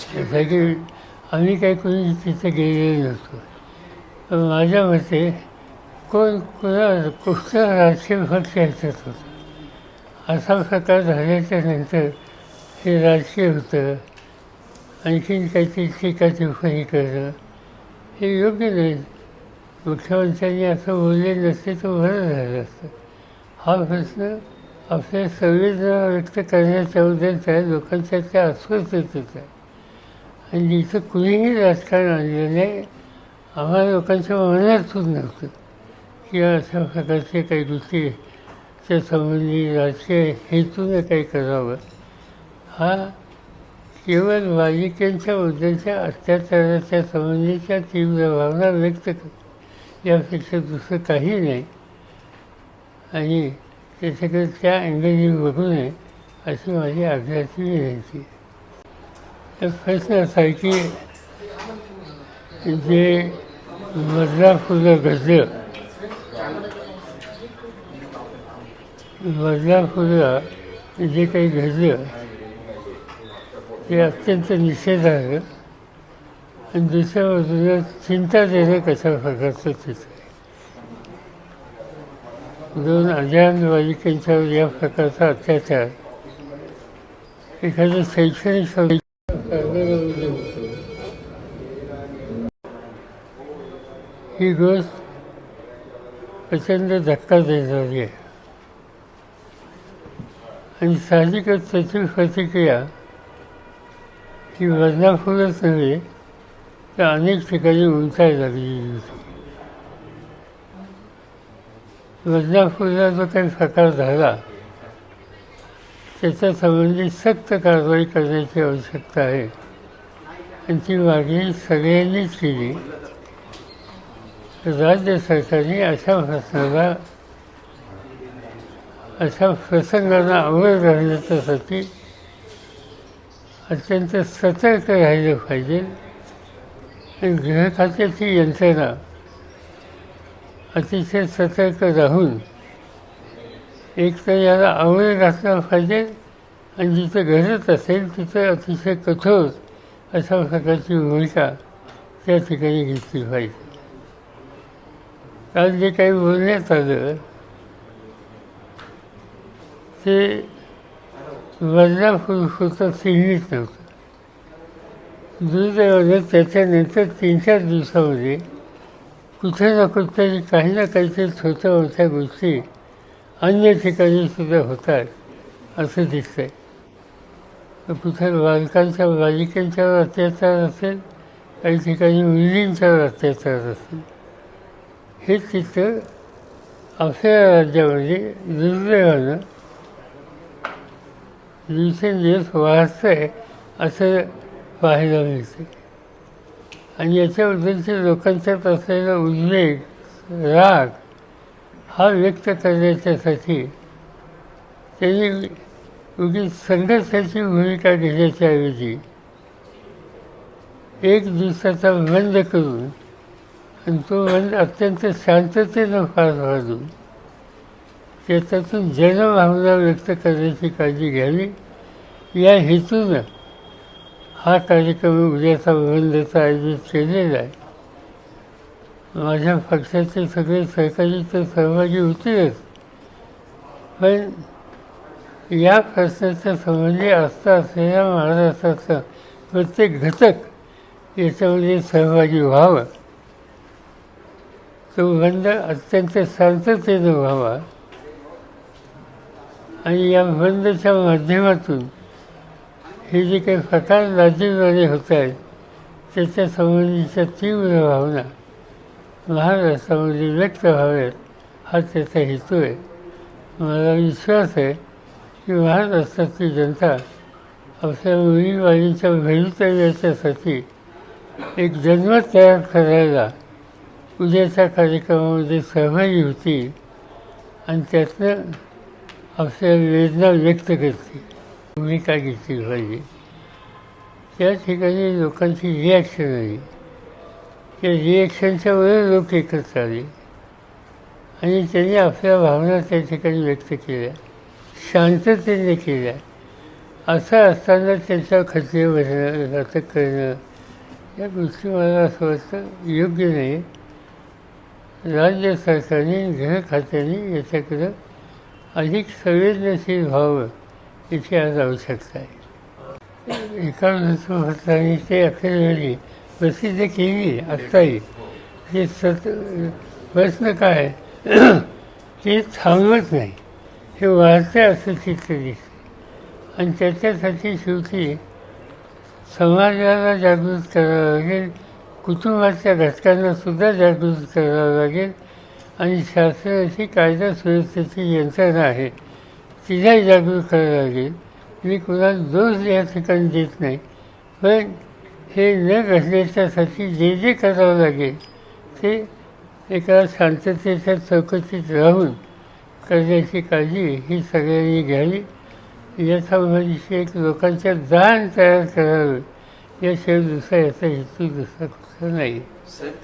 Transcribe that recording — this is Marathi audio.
त्यासाठी आम्ही काही कोणी तिथे गेलेलो नसतो. पण माझ्या मते कोण कोणा कुठला राजकीय पक्ष ह्याच्यात होता? असा प्रकार झाल्याच्यानंतर हे राजकीय होतं. आणखीन काहीतरी टीका टिप्पणी करणं हे योग्य नाही. मुख्यमंत्र्यांनी असं बोलले नसते तर बरं झालं असतं. हा प्रश्न आपल्या संवेदना व्यक्त करण्याच्या उद्देश आहे लोकांच्या त्या अस्वस्थतेत आहे आणि इथं कुणीही राजकारण आणलं नाही आम्हाला लोकांच्या मनात सुद्धा नव्हतं किंवा अशा प्रकारचे काही दुसरीच्या संबंधी राजकीय हेतूने काही करावं हा केवळ बालिकेंच्या मुद्द्यांच्या अत्याचाराच्या संबंधीच्या तीव्र भावना व्यक्त कर यापेक्षा दुसरं काही नाही आणि त्याच्याकडे त्या अँगलने बघू नये अशी माझी आग्रहाची विनंती एक प्रश्न असा आहे की जे बदलापूरला घडलं बदलापूरला जे काही घडलं ते अत्यंत निषेधार्ह आणि दुसऱ्या बाजूला चिंता देणं कशा प्रकारचं तिथे दोन अजान बालिकांच्यावर या प्रकारचा अत्याचार एखादं शैक्षणिक ही गोष्ट प्रचंड धक्का देणारी. आहे आणि साहजिकच त्याची प्रतिक्रिया ही बदनापूरच नव्हे तर अनेक ठिकाणी उंचायला लागलेली होती. बदनापूरला जो काही प्रकार झाला त्याच्या संबंधी सक्त कारवाई करण्याची आवश्यकता आहे. आणि ती मागणी सगळ्यांनीच केली. राज्य सरकारने अशा प्रश्नाला अशा प्रसंगांना आवड घालण्याच्यासाठी अत्यंत सतर्क राहिलं पाहिजे. आणि गृहखात्याची यंत्रणा अतिशय सतर्क राहून एक तर याला आवड घातला पाहिजे. आणि जिथं गरज असेल तिथं अतिशय कठोर अशा प्रकारची भूमिका त्या ठिकाणी घेतली पाहिजे. काल जे काही बोलण्यात आलं ते बदलापूरपुरतं चिन्हित नव्हतं. दुर्दैवाने त्याच्यानंतर तीन चार दिवसामध्ये कुठे ना कुठेतरी काही ना काहीतरी छोट्या मोठ्या गोष्टी अन्य ठिकाणी सुद्धा होतात असं दिसतंय. कुठे बालकांच्या बालिकांच्यावर अत्याचार असेल काही ठिकाणी मुलींच्यावर अत्याचार असेल हे चित्र आपल्या राज्यामध्ये दुर्दैवानं दिवसेंदिवस वाढत आहे असं पाहायला मिळते आणि याच्याबद्दलचे लोकांच्यात असलेला उद्वेग राग हा व्यक्त करण्याच्यासाठी त्यांनी उगीच संघर्षाची भूमिका घेण्याच्या ऐवजी एक दिवसाचा बंद करून आणि तो बंद अत्यंत शांततेनं पार पाडून त्याच्यातून जनभावना व्यक्त करण्याची काळजी घ्यावी. या हेतूनं हा कार्यक्रम उद्याचा बंदचा आयोजित केलेला आहे. माझ्या पक्षाचे सगळे सहकारी तर सहभागी होतीलच. पण या प्रश्नाच्या संबंधी असता असलेल्या महाराष्ट्राचा प्रत्येक घटक याच्यामध्ये सहभागी व्हावं. तो अत्यंत शांततेनं व्हावा आणि या बंदच्या माध्यमातून हे जे काही प्रकार राज्यद्वारे होत आहेत त्याच्यासंबंधीच्या तीव्र भावना महाराष्ट्रामध्ये व्यक्त व्हाव्यात हा त्याचा हेतू आहे. मला विश्वास आहे की महाराष्ट्रातली जनता आपल्या मुलीबाळींच्या भवितव्याच्यासाठी एक जन्मत तयार करायला उद्याच्या कार्यक्रमामध्ये सहभागी होती आणि त्यातनं आपल्या वेदना व्यक्त करते भूमिका घेतली पाहिजे. त्या ठिकाणी लोकांची रिॲक्शन आली त्या रिॲक्शनच्या वर लोक एकत्र आले. आणि त्यांनी आपल्या भावना त्या ठिकाणी व्यक्त केल्या. शांततेने केल्या. असं असताना त्यांच्या खचले भरणं असं करणं या गोष्टी मला असं वाटतं योग्य नाही. राज्य सरकारने गृह खात्याने याच्याकडं अधिक संवेदनशील व्हावं याची आज आवश्यकता आहे. एका वृत्तपत्राने ते अखेरवेळी प्रसिद्ध केली असताही हे सत प्रश्न काय? ते थांबवत नाही. हे वाढते असं चित्र दिसते. आणि त्याच्यासाठी शेवटी समाजाला जागृत करावं लागेल कुटुंबाच्या घटकांना सुद्धा जागृत करावं लागेल आणि शासनाची कायदा सुव्यवस्थेची यंत्रणा आहे. तिलाही जागृत करावं लागेल. मी कुणाला दोष या ठिकाणी देत नाही. पण हे न घडण्याच्यासाठी जे जे करावं लागेल ते एका शांततेच्या चौकटीत राहून करण्याची काळजी ही सगळ्यांनी घ्यावी. याच्याविषयी लोकांच्या जाण तयार करावं. याशिवाय दुसरा याचा हेतू दुसरा कुठला नाही साहेब